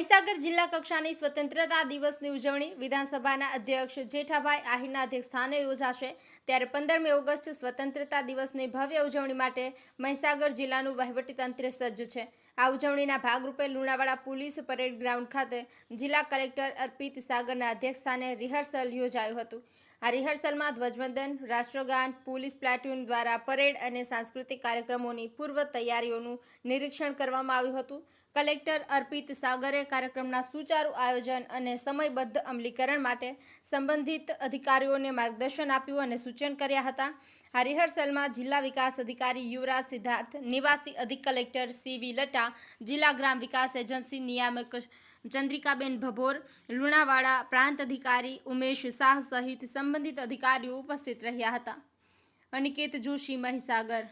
મહીસાગર જિલ્લા કક્ષાની સ્વતંત્રતા દિવસની ઉજવણી વિધાનસભાના અધ્યક્ષ જેઠાભાઈ આહિરના અધ્યક્ષસ્થાને યોજાશે. ત્યારે પંદરમી ઓગસ્ટ સ્વતંત્રતા દિવસની ભવ્ય ઉજવણી માટે મહીસાગર જિલ્લાનું વહીવટીતંત્ર સજ્જ છે. આ ઉજવણીના ભાગરૂપે લુણાવાડા પોલીસ પરેડ ગ્રાઉન્ડ ખાતે જિલ્લા કલેક્ટર અર્પિત સાગરના અધ્યક્ષસ્થાને રિહર્સલ યોજાયું હતું. આ રિહર્સલમાં ધ્વજવંદન, રાષ્ટ્રગાન, પોલીસ પ્લાટુન દ્વારા પરેડ અને સાંસ્કૃતિક કાર્યક્રમોની પૂર્વ તૈયારીઓનું નિરીક્ષણ કરવામાં આવ્યું હતું. કલેક્ટર અર્પિત સાગરે કાર્યક્રમના સુચારુ આયોજન અને સમયબદ્ધ અમલીકરણ માટે સંબંધિત અધિકારીઓને માર્ગદર્શન આપ્યું અને સૂચન કર્યા હતા. આ રિહર્સલમાં જિલ્લા વિકાસ અધિકારી યુવરાજ સિદ્ધાર્થ, નિવાસી અધિક કલેક્ટર સી વી લટા જિલ્લા ગ્રામ વિકાસ એજન્સી નિયામક ચંદ્રિકાબેન ભભોર, લુણાવાડા પ્રાંત અધિકારી ઉમેશ શાહ સહિત સંબંધિત અધિકારીઓ ઉપસ્થિત રહ્યા હતા. અનિકેત જોશી મહીસાગર